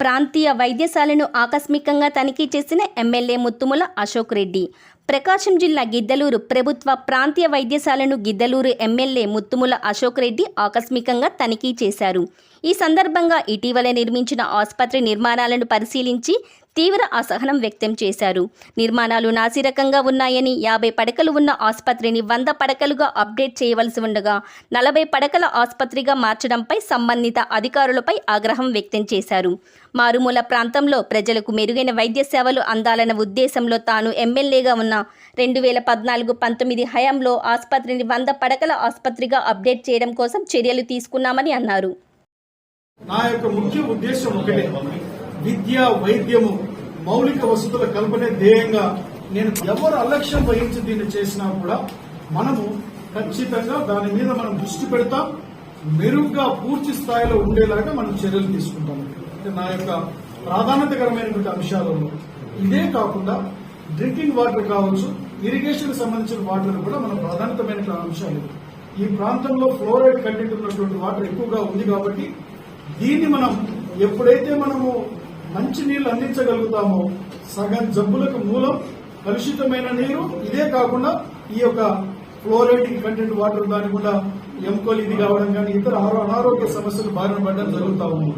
ప్రాంతీయ వైద్యశాలను ఆకస్మికంగా తనిఖీ చేసిన ఎమ్మెల్యే ముత్తుముల అశోక్ రెడ్డి. ప్రకాశం జిల్లా గిద్దలూరు ప్రభుత్వ ప్రాంతీయ వైద్యశాలను గిద్దలూరు ఎమ్మెల్యే ముత్తుముల అశోక్ రెడ్డి ఆకస్మికంగా తనిఖీ చేశారు. ఈ సందర్భంగా ఇటీవల నిర్మించిన ఆసుపత్రి నిర్మాణాలను పరిశీలించి తీవ్ర అసహనం వ్యక్తం చేశారు. నిర్మాణాలు నాసిరకంగా ఉన్నాయని యాభై పడకలు ఉన్న ఆసుపత్రిని వంద పడకలుగా అప్డేట్ చేయవలసి ఉండగా నలభై పడకల ఆసుపత్రిగా మార్చడంపై సంబంధిత అధికారులపై ఆగ్రహం వ్యక్తం చేశారు. మారుమూల ప్రాంతంలో ప్రజలకు మెరుగైన వైద్య సేవలు అందాలన్న ఉద్దేశంలో తాను ఎమ్మెల్యేగా ఉన్న రెండు వేల పద్నాలుగు పంతొమ్మిది హయాంలో ఆసుపత్రిని వంద పడకల ఆసుపత్రిగా అప్డేట్ చేయడం కోసం చర్యలు తీసుకున్నామని అన్నారు. నా యొక్క ముఖ్య ఉద్దేశం ఒకటే. విద్య వైద్యము మౌలిక వసతుల కల్పనే ధ్యేయంగా నేను ఎవరు అలక్ష్యం వహించి దీన్ని చేసినా కూడా మనము ఖచ్చితంగా దాని మీద మనం దృష్టి పెడతాం. మెరుగ్గా పూర్తి స్థాయిలో ఉండేలాగా మనం చర్యలు తీసుకుంటాం. నా యొక్క ప్రాధాన్యతకరమైనటువంటి అంశాలలో ఇదే కాకుండా డ్రింకింగ్ వాటర్ కావచ్చు ఇరిగేషన్ సంబంధించిన వాటర్ కూడా మన ప్రధానమైన అంశాలు. ఈ ప్రాంతంలో ఫ్లోరైడ్ కంటెంట్ ఉన్నటువంటి వాటర్ ఎక్కువగా ఉంది కాబట్టి దీన్ని మనం ఎప్పుడైతే మనము మంచి నీళ్ళు అందించగలుగుతామో సగం జబ్బులకు మూలం కలుషితమైన నీరు ఇదే కాకుండా ఈ యొక్క ఫ్లోరైడ్ కంటెంట్ వాటర్ దాని కూడా ఎముకలు ఇది కావడం కానీ ఇతర ఆరో- అనారోగ్య సమస్యలు బారిన పడడం జరుగుతా ఉంది.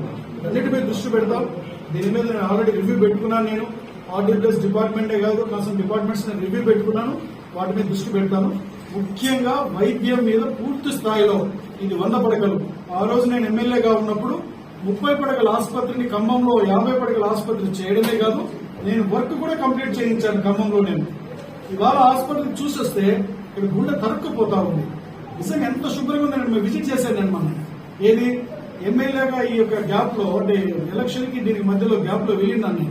అన్నిటిపై దృష్టి పెడతాం. దీని మీద నేను ఆల్రెడీ రివ్యూ పెట్టుకున్నాను నేను. ఆడిటర్స్ డిపార్ట్మెంటే కాదు కాసం డిపార్ట్మెంట్స్ నేను రివ్యూ పెట్టుకున్నాను వాటి మీద దృష్టి పెడతాను. ముఖ్యంగా వైద్యం మీద పూర్తి స్థాయిలో ఇది వంద పడకలు. ఆ రోజు నేను ఎమ్మెల్యేగా ఉన్నప్పుడు ముప్పై పడకల ఆసుపత్రిని ఖమ్మంలో యాభై పడకల ఆసుపత్రి చేయడమే కాదు నేను వర్క్ కూడా కంప్లీట్ చేయించాను ఖమ్మంలో నేను. ఇవాళ ఆసుపత్రి చూసొస్తే ఇక్కడ గుండె తరుక్కుపోతా ఉంది. నిజంగా ఎంత శుభ్రంగా ఉందని మేము విజిట్ చేశాను నేను మనం ఏది? ఎమ్మెల్యేగా ఈ యొక్క గ్యాప్లో అంటే ఎలక్షన్కి దీనికి మధ్యలో గ్యాప్లో వెళ్ళిందాన్ని.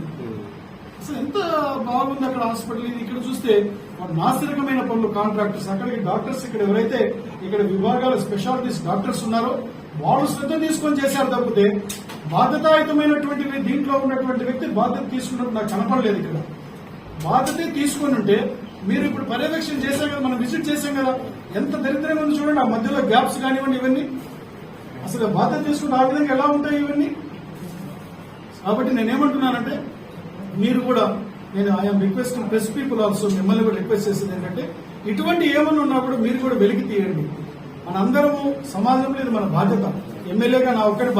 అసలు ఎంత బాగుంది అక్కడ హాస్పిటల్? ఇది ఇక్కడ చూస్తే నాసిరకమైన పనులు కాంట్రాక్టర్స్. అక్కడికి డాక్టర్స్ ఇక్కడ ఎవరైతే ఇక్కడ విభాగాల స్పెషాలిటీస్ డాక్టర్స్ ఉన్నారో వాళ్ళు శ్రద్ధ తీసుకొని చేశారు తప్పితే బాధ్యతాయుతమైనటువంటి దీంట్లో ఉన్నటువంటి వ్యక్తి బాధ్యత తీసుకున్నట్టు నాకు కనపడలేదు ఇక్కడ. బాధ్యత తీసుకొని ఉంటే మీరు ఇప్పుడు పర్యవేక్షణ చేశాం కదా మనం విజిట్ చేశాం కదా ఎంత దరిద్రంగా ఉంది చూడండి ఆ మధ్యలో గ్యాప్స్ కానివ్వండి ఇవన్నీ. అసలు బాధ్యత తీసుకుంటే ఆ విధంగా ఎలా ఉంటాయి ఇవన్నీ? కాబట్టి నేనేమంటున్నానంటే మీరు కూడా నేను I am request press people also మిమ్మల్ని కూడా రిక్వెస్ట్ చేసేది ఏంటంటే ఇటువంటి ఏమన్నా ఉన్నా కూడా మీరు కూడా వెలికి తీయండి. మనందరము సమాజంలో ఇది మన బాధ్యత. ఎమ్మెల్యేగా నా ఒక్కడి